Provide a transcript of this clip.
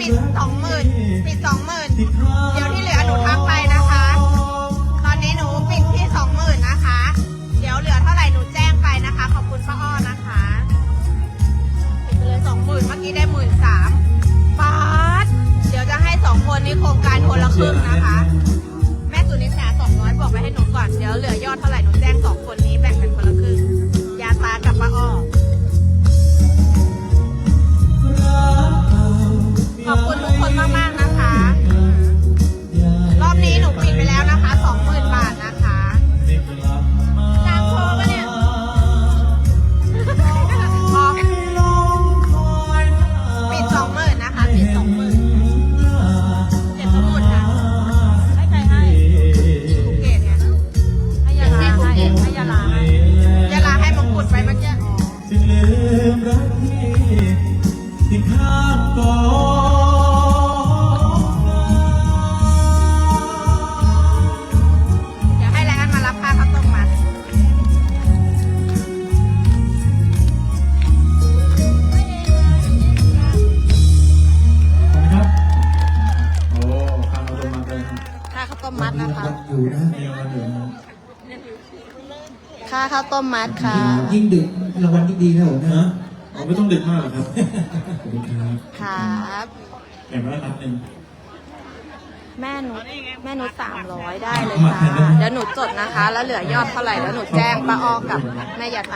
ปิดสองหมื่นปิดสองหมื่นเดี๋ยวที่เหลือหนูทักไปนะคะ ตอนนี้หนูปิดที่สองหมื่นนะคะ เดี๋ยวเหลือเท่าไหร่หนูแจ้งไปนะคะ ขอบคุณป้าอ้อนะคะปิดไปเลยสองหมื่นเมื่อกี้ได้หมื่นสามบาทเดี๋ยวจะให้สองคนนี้โครงการคนละครึ่งนะคะ นะคะอยู่นะมีรางวัลอยู่นะค่าข้าวต้มมัดค่ะ ยิ่งดึกรางวัลยิ่งดีนะผมนะนะอ๋อไม่ต้องดึกมากหรอกครับขอบคุณครับครับแบ่งมาแล้วนัดหนึ่งแม่หนูแม่หนูสามร้อยได้เลยจ้าเดี๋ยวหนูจดนะคะ แล้วเหลือยอดเท่าไหร่แล้วหนูแจ้งป้าอ้อกับแม่ยาต